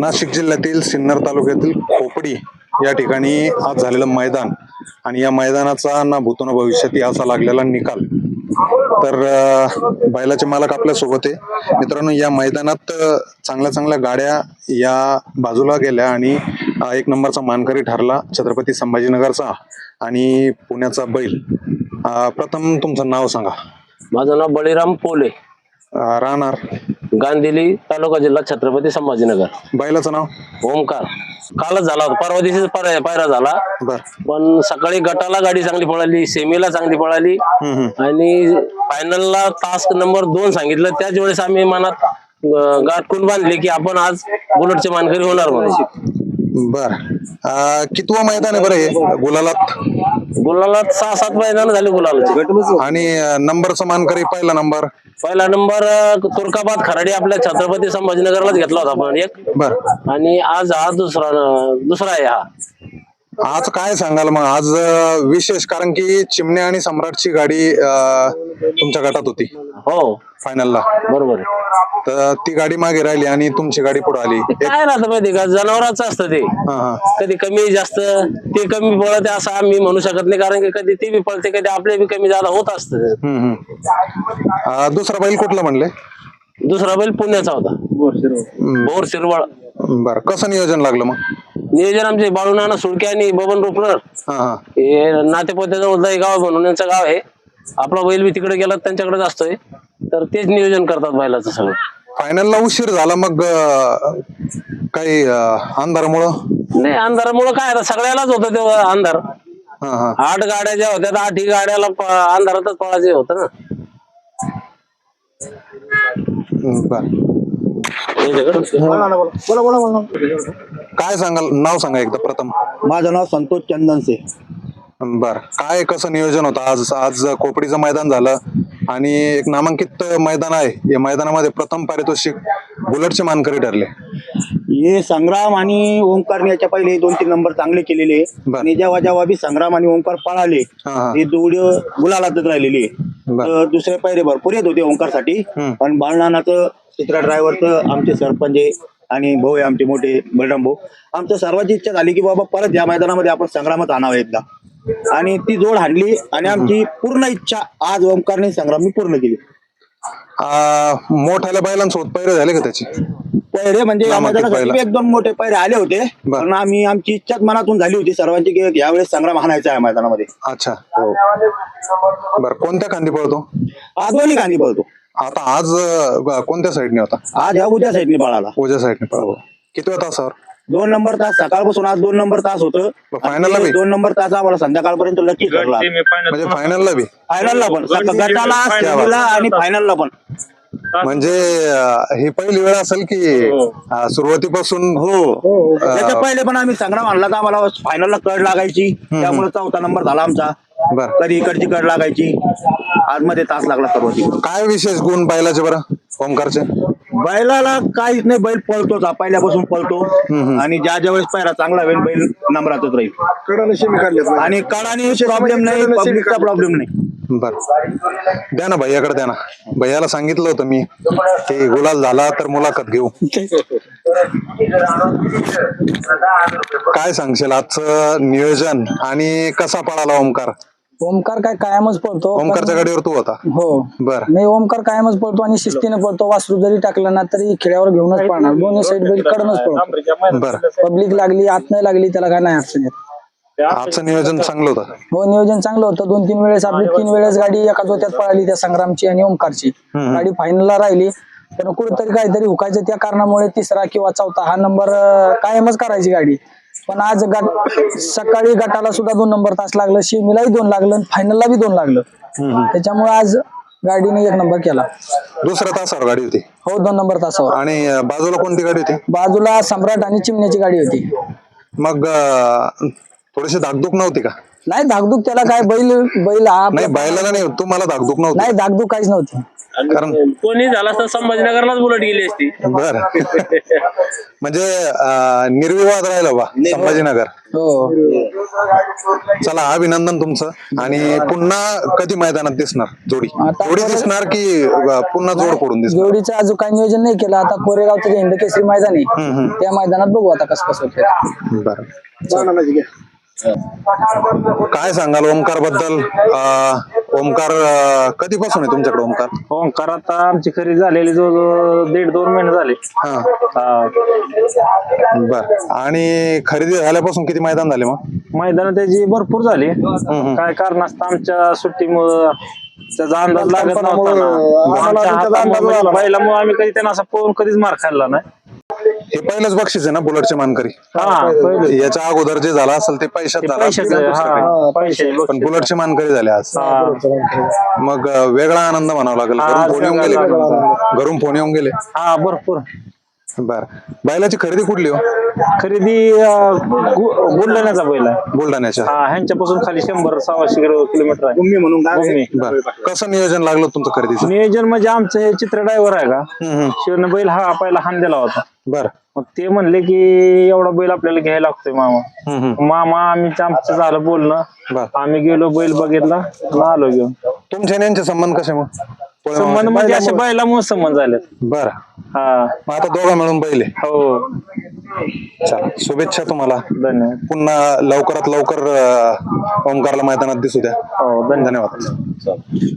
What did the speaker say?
नाशिक जिल्ह्यातील सिन्नर तालुक्यातील खोपडी या ठिकाणी आज झालेलं मैदान आणि या मैदानाचा ना भूतो ना भविष्यात असा लागलेला निकाल. तर बैलाचे मालक आपल्यासोबत आहे. मित्रांनो या मैदानात चांगल्या चांगल्या गाड्या या बाजूला गेल्या आणि एक नंबरचा मानकरी ठरला छत्रपती संभाजीनगरचा आणि पुण्याचा बैल. प्रथम तुमचं नाव सांगा. माझं नाव बळीराम पोले. राहणार? गांधीली तालुका जिल्हा छत्रपती संभाजीनगर. बैलाचं नाव? ओमकार. कालच झाला होता. परवा दिवशी पायरा पायरा झाला. बर. पण सकाळी गटाला गाडी चांगली पळाली सेमीला चांगली पळाली. हम्म, हम्म. आणि फायनलला तास नंबर दोन सांगितलं. त्याच वेळेस आम्ही मनात अं, गाठकून बांधले की आपण आज बुलेटचे मानकरी होणार म्हणून. बर. कितवं मैदान आहे बरं हे गुलालात? गुलाला सहा सात मैदान झाले गुलालाचे. आणि अं, नंबरचा मानकरी पहिला नंबर? पहिला नंबर तुर्काबाद खराडी आपल्या छत्रपती संभाजीनगरलाच घेतला होता आपण एक. बर. आणि आज हा दुसरा दुसरा आहे हा. आज काय सांगाल मग? आज अं, विशेष कारण की चिमणे आणि सम्राटची गाडी अं, तुमच्या गटात होती. हो. फायनलला. बरोबर आहे. तर ती गाडी मागे राहिली आणि तुमची गाडी पुढे आली. ते काय राहतं माहिती का? जनावरांचं असतं ते. हा हा. कधी कमी जास्त ते कमी पळते असं आम्ही म्हणू शकत नाही. कारण की कधी ते बी पळते कधी आपले बी कमी जादा होत असतं. हम्म, हम्म. अं, दुसरा बैल कुठला म्हणले? दुसरा बैल पुण्याचा होता. बोर शिरवळ बर कसं नियोजन लागलं मग? नियोजन आमचे बाळू नाना सुडके आणि बबन रोपणर हा हा. हे नातेपोत्याजवळ दही गाव म्हणून यांचं गाव आहे. आपला बैल बी तिकडे गेला त्यांच्याकडेच असतोय. तर तेच नियोजन करतात बैलाचं सगळं. फायनलला उशीर झाला मग अं, काही अं, अंधारामुळं? नाही अंधारामुळं काय आता सगळ्यालाच होतं ते अंधार. हा हा. आठ गाड्या ज्या होत्या त्या आठही गाड्याला प- अंधारातच पळायचे होतं ना. हम्म, बर. बोला बोला बोला. काय सांगाल? नाव सांगा एकदा प्रथम. माझं नाव संतोष चंदनसे. बर. काय कसं नियोजन होतं? आज आज कोपडीचं मैदान झालं आणि एक नामांकित मैदान आहे. या मैदानामध्ये प्रथम पारितोषिक बुलेटचे मानकरी ठरले. हे संग्राम आणि ओंकारने याच्या पहिले दोन तीन नंबर चांगले केलेले. आणि जेव्हा जेव्हा बी संग्राम आणि ओंकार पळाले हा, जोडी गुलालातच राहिलेली. तर दुसरे पायरे भरपूर येत होते ओंकारसाठी. हम्म. पण बाळनानाचं तिसऱ्या ड्रायव्हरचं आमचे सरपंच आणि भाऊ आहे आमचे मोठे बलराम भाऊ. आमचं सर्वांची इच्छा झाली की बाबा परत या मैदानामध्ये आपण संग्रामात आणावं एकदा. आणि ती जोड हाणली आणि आमची पूर्ण इच्छा आज ओंकारने संग्रामनी पूर्ण केली. आ, मोठ्याल्या बैलांसोबत पैरे झाले का त्याची? पैरे म्हणजे. एक दोन मोठे पैरे आले होते. पण आम्ही आमची इच्छाच मनातून झाली होती सर्वांची की यावेळेस संग्राम हाणायचा आहे मैदानामध्ये. अच्छा. बर कोणत्या खांदी पळतो? आज दोन्ही गांधी पळतो. आता आज अ, कोणत्या साईडने होता? आज ह्या उद्या साईडने पळाला. उजव्या साईडने पळतो किती होता तासावर दोन नंबर तास सकाळपासून आज दोन नंबर तास होतं. final ला बी? दोन नंबर तास आम्हाला संध्याकाळपर्यंत लकी ठरला. म्हणजे फायनलला बी? फायनलला पण. गटाला सेमीला आणि फायनलला पण. म्हणजे अ, ही पहिली वेळ असेल की अ, सुरुवातीपासून हो. त्याच्या पहिले पण आम्ही संग्राम आणला तर आम्हाला. फायनलला कड लागायची. त्यामुळे चौथा नंबर झाला आमचा. बर. कधी इकडची कड लागायची? आज मध्ये तास लागला सर्व काय विशेष गुण बैलाचे बरं? ओमकारचे बैलाला काहीच नाही बैल पळतोच. हा पहिल्यापासून पळतो. आणि ज्या ज्या वेळेस पायरा चांगला होईल बैल नंबरातच राहील. आणि कडाने प्रॉब्लेम नाही पब्लिकचा प्रॉब्लेम नाही. बर. द्या ना भैयाकडे द्या ना. भैयाला सांगितलं होतं मी की गुलाल झाला तर मुलाखत घेऊ. काय सांगशील? आजचं नियोजन आणि कसा पळाला ओमकार ओमकार काय कायमच पळतो ओमकारच्या गाडीवर तू होता. हो. बर. नाही ओमकार कायमच पळतो आणि शिस्तीने पळतो वासरू जरी टाकलं ना तरी खेड्यावर घेऊनच पळणार दोन्ही साईड बैल कडनच पळतो बर. पब्लिक लागली आत नाही लागली त्याला काय नाही अडचण येत. आजचं नियोजन चांगलं होतं. हो नियोजन चांगलं होतं. दोन तीन वेळेस आपली तीन वेळेस गाडी एका जोत्यात पळाली त्या संग्रामची आणि ओमकारची. हम्म. गाडी फायनलला राहिली. पण कुठेतरी काहीतरी हुकायचं त्या कारणामुळे तिसरा किंवा चौथा हा नंबर कायमच करायची गाडी. पण आज गट सकाळी गटाला सुद्धा दोन नंबर तास लागलं शिमीलाही दोन लागलं फायनलला बी दोन लागलं. त्याच्यामुळे आज गाडीने एक नंबर केला. दुसऱ्या तासावर गाडी होती. हो दोन नंबर तासावर. आणि अं, बाजूला कोणती गाडी होती? बाजूला सम्राट आणि चिमण्याची गाडी होती. मग अं, थोडीशी धाकधूक नव्हती का? नाही धाकधूक त्याला काय बैल बैल हा नाही बैलाला नाही तुम्हाला धाकधूक नव्हती. नाही धाकधूक काहीच नव्हती. कारण कोणी झाला असता संभाजीनगरलाच बुलेट गेली असती. बर. म्हणजे अं, निर्विवाद राहिलं बा संभाजीनगर. हो. चला अभिनंदन तुमचं. आणि पुन्हा कधी मैदानात दिसणार जोडी? आता जोडी दिसणार की अं, पुन्हा जोड पडून दिसणार? जोडीचं अजून काही नियोजन नाही केलं. आता कोरेगावचं जे हिंद केसरी मैदान आहे त्या मैदानात बघू आता कसं कसं होतं बर. काय सांगाल ओमकारबद्दल ओमकार कधीपासून आहे तुमच्याकडे ओमकार? ओंकार आता आमची खरेदी झालेली जवळजवळ दीड दोन महिने झाले. हा. हा. बर. आणि खरेदी झाल्यापासून किती मैदान झाले मग? मैदान त्याची भरपूर झाली. काय कारण असतं आमच्या सुट्टीमुळं त्याचा अंदाज लागत नव्हता ना. आमच्या हातामुळं बैलामुळं आम्ही कधी त्यांना असं पोहून कधीच मार खाल्ला नाही. हे पहिलंच बक्षीस आहे ना बुलेटचे मानकरी? हा याच्या अगोदर जे झालं असेल ते पैशात झालं. दुसरं काही? हा पण बुलेटचे मानकरी झाले आज. हा. मग अं, वेगळा आनंद म्हणावा लागेल. हा, घरून फोन येऊन गेले वेगळा घरून फोन येऊन गेले? हा भरपूर. बर. बैलाची खरेदी कुठली हो? खरेदी बुलढाण्याचा बैल आहे. बुलढाण्याच्या. हा ह्यांच्यापासून खाली शंभर सव्वाशे किलोमीटर आहे. तुम्ही म्हणून काय भूमी. बर. कसं नियोजन लागलं तुमचं खरेदीचं? नियोजन म्हणजे आमचं हे चित्र ड्रायव्हर आहे का? हम्म, हम्म. शिवने बैल हा पहिला हान दिला होता. बर. मग ते म्हणले की एवढा बैल आपल्याला घ्यायला लागतोय मामा. मामा आम्ही आमचं झालं बोलणं. बर. आम्ही गेलो बैल बघितला आणि आलो घेऊन. तुमचे आणि यांचे संबंध कसे मग? संबंध म्हणजे असे बैलामुळे. संबंध झाले. बर. हा. मग आता दोघं मिळून बैल. हो. चला शुभेच्छा तुम्हाला. धन्यवाद. पुन्हा लवकरात लवकर अं, ओंकारला मैदानात दिसू द्या. हो धन्यवाद. धन्यवाद.